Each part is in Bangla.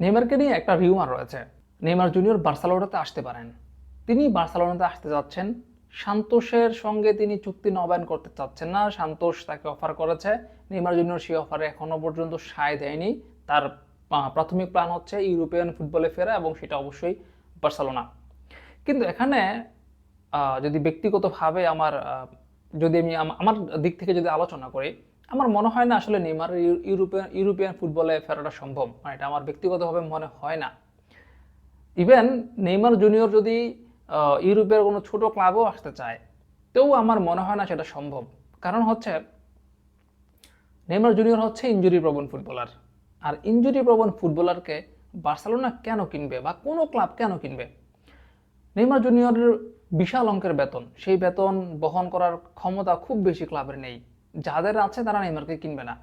নেইমারকে নিয়ে একটা রিউমার রয়েছে। নেইমার জুনিয়র বার্সেলোনাতে আসতে পারেন। তিনি বার্সেলোনাতে আসতে যাচ্ছেন। সান্তোষের সঙ্গে তিনি চুক্তি নবায়ন করতে চাচ্ছেন না। সান্তোষ তাকে অফার করেছে। নেইমার জুনিয়র সেই অফারে এখনও পর্যন্ত সায় দেয়নি। তার প্রাথমিক প্ল্যান হচ্ছে ইউরোপিয়ান ফুটবলে ফেরা এবং সেটা অবশ্যই বার্সেলোনা। কিন্তু এখানে যদি ব্যক্তিগতভাবে আমার যদি আমি, আমার দিক থেকে যদি আলোচনা করি আমার মনে হয় না আসলে নেইমার ইউরোপিয়ান ইউরোপিয়ান ফুটবলে ফেরাটা সম্ভব। মানে এটা আমার ব্যক্তিগতভাবে মনে হয় না। ইভেন নেইমার জুনিয়র যদি ইউরোপের কোনো ছোট ক্লাবও আসতে চায়, তেও আমার মনে হয় না সেটা সম্ভব। কারণ হচ্ছে, নেইমার জুনিয়র হচ্ছে ইঞ্জুরি প্রবণ ফুটবলার। আর ইঞ্জুরি প্রবণ ফুটবলারকে বার্সেলোনা কেন কিনবে বা কোনো ক্লাব কেন কিনবে? নেইমার জুনিয়রের বিশাল অঙ্কের বেতন। সেই বেতন বহন করার ক্ষমতা খুব বেশি ক্লাবের নেই। যাদের আছে তারা নেইমারকে কিনবে না।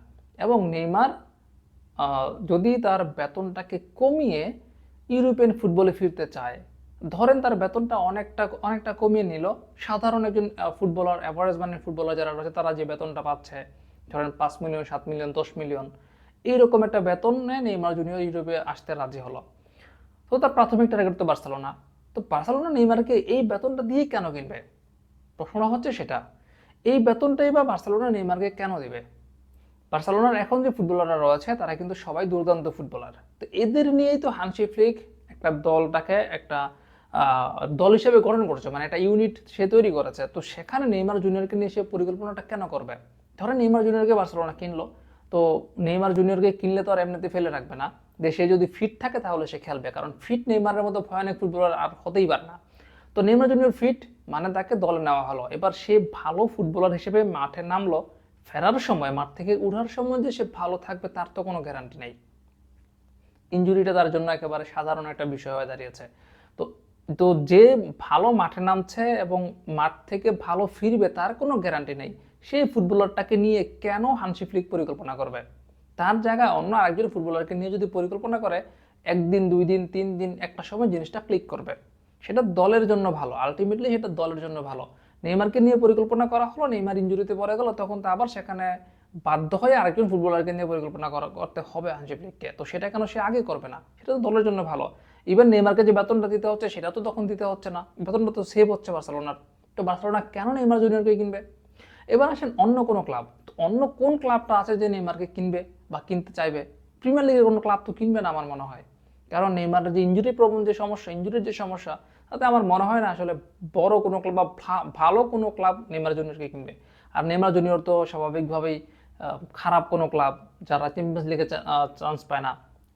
এবং নেইমার যদি তার বেতনটাকে কমিয়ে ইউরোপিয়ান ফুটবলে ফিরতে চায়, ধরেন তার বেতনটা অনেকটা অনেকটা কমিয়ে নিল। সাধারণ একজন ফুটবলার অ্যাভারেজ মানের ফুটবলার যারা রয়েছে, তারা যে বেতনটা পাচ্ছে, ধরেন পাঁচ মিলিয়ন সাত মিলিয়ন দশ মিলিয়ন এইরকম একটা বেতন বেতনে নেইমার জুনিয়র ইউরোপে আসতে রাজি হলো। তো তার প্রাথমিক টার্গেট তো বার্সেলোনা। তো বার্সেলোনা নেইমারকে এই বেতনটা দিয়ে কেন কিনবে? প্রশ্নটা হচ্ছে সেটা। এই বেতনটাই বা বার্সেলোনা নেইমারকে কেন দেবে? বার্সেলোনার এখন যে ফুটবলাররা রয়েছে, তারা কিন্তু সবাই দুর্দান্ত ফুটবলার। তো এদের নিয়েই তো হানসি ফ্লিক একটা দলটাকে একটা দল হিসেবে গঠন করছে মানে একটা ইউনিট সে তৈরি করেছে। তো সেখানে নেইমার জুনিয়রকে নিয়ে সে পরিকল্পনাটা কেন করবে? ধরো নেইমার জুনিয়রকে বার্সেলোনা কিনলো, তো নেইমার জুনিয়রকে কিনলে তো আর এমনিতে ফেলে রাখবে না। সে যদি ফিট থাকে তাহলে সে খেলবে, কারণ ফিট নেইমারের মতো ভয়ানক ফুটবলার আর হতেই পারে না। তো নেইমার জুনিয়র ফিট মানে তাকে দলে নেওয়া হলো। এবার সে ভালো ফুটবলার হিসেবে মাঠে নামলো। ফেরার সময়, মাঠ থেকে উঠার সময় যে সে ভালো থাকবে তার তো কোনো গ্যারান্টি নেই। ইঞ্জুরিটা তার জন্য একেবারে সাধারণ একটা বিষয় হয়ে দাঁড়িয়েছে। তো তো যে ভালো মাঠে নামছে এবং মাঠ থেকে ভালো ফিরবে তার কোনো গ্যারান্টি নেই। সেই ফুটবলারটাকে নিয়ে কেন হানসি ফ্লিক পরিকল্পনা করবে? তার জায়গায় অন্য আরেকজন ফুটবলারকে নিয়ে যদি পরিকল্পনা করে, একদিন, দুই দিন, তিন দিন একটা সময় জিনিসটা ক্লিক করবে। সেটা দলের জন্য ভালো। আলটিমেটলি সেটা দলের জন্য ভালো। নেইমারকে নিয়ে পরিকল্পনা করা হলো, নেইমার ইঞ্জুরিতে পড়ে গেল, তখন তো আবার সেখানে বাধ্য হয়ে আরেকজন ফুটবলারকে নিয়ে পরিকল্পনা করা করতে হবে হানসি ফ্লিককে তো সেটা কেন সে আগে করবে না? সেটা তো দলের জন্য ভালো। ইভেন নেইমারকে যে বেতনটা দিতে হচ্ছে, সেটা তো তখন দিতে হচ্ছে না। বেতনটা তো সেভ হচ্ছে বার্সেলোনার। তো বার্সেলোনা কেন নেইমার জুনিয়রকে কিনবে? এবার আসেন অন্য কোনো ক্লাব অন্য কোন ক্লাবটা আছে যে নেইমারকে কিনবে বা কিনতে চাইবে? প্রিমিয়ার লিগের কোনো ক্লাব তো কিনবে না আমার মনে হয়। কারণ নেইমারের যে ইঞ্জুরি প্রবলেম যে সমস্যা ইঞ্জুরির যে সমস্যা তাতে আমার মনে হয় না আসলে বড় কোনো ক্লাব বা ভালো কোনো ক্লাব নেমার জুনিয়রকে কিনবে। আর নেমার জুনিয়র তো স্বাভাবিকভাবেই খারাপ কোনো ক্লাব যারা চ্যাম্পিয়ন্স লিগে চান্স পায় না।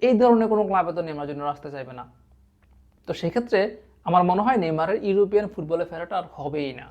এই ধরনের কোনো ক্লাবে তো নেমার জুনিয়র আসতে চাইবে না। তো সেক্ষেত্রে আমার মনে হয় নেমারের ইউরোপিয়ান ফুটবলে ফেরাটা আর হবেই না।